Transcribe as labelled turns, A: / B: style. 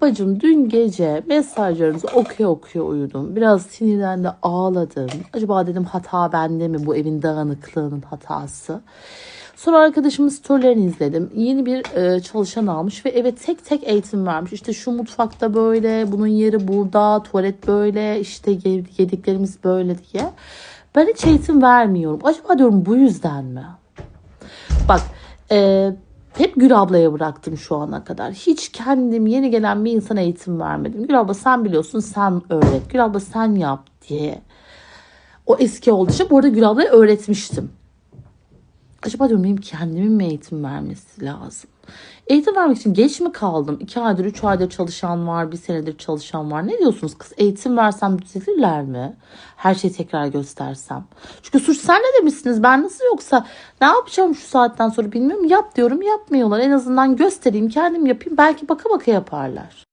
A: Bacım dün gece mesajlarınızı okuya okuya uyudum. Biraz sinirden de ağladım. Acaba dedim hata bende mi bu evin dağınıklığının hatası. Sonra arkadaşımın storylerini izledim. Yeni bir e, çalışan almış ve eve tek tek eğitim vermiş. İşte şu mutfakta böyle, bunun yeri burada, tuvalet böyle, işte ye- yediklerimiz böyle diye. Ben hiç eğitim vermiyorum. Acaba diyorum bu yüzden mi? Bak e, hep Gül ablaya bıraktım şu ana kadar. Hiç kendim yeni gelen bir insana eğitim vermedim. Gül abla sen biliyorsun sen öğret. Gül abla sen yap diye. O eski oldu. İşte bu arada Gül ablaya öğretmiştim. Acaba diyorum benim kendimin mi eğitim vermesi lazım? Eğitim vermek için geç mi kaldım? İki aydır, üç aydır çalışan var, bir senedir çalışan var. Ne diyorsunuz kız? Eğitim versem düzelirler mi? Her şeyi tekrar göstersem. Çünkü suç sen ne demişsiniz? Ben nasıl yoksa ne yapacağım şu saatten sonra bilmiyorum. Yap diyorum yapmıyorlar. En azından göstereyim kendim yapayım. Belki baka baka yaparlar.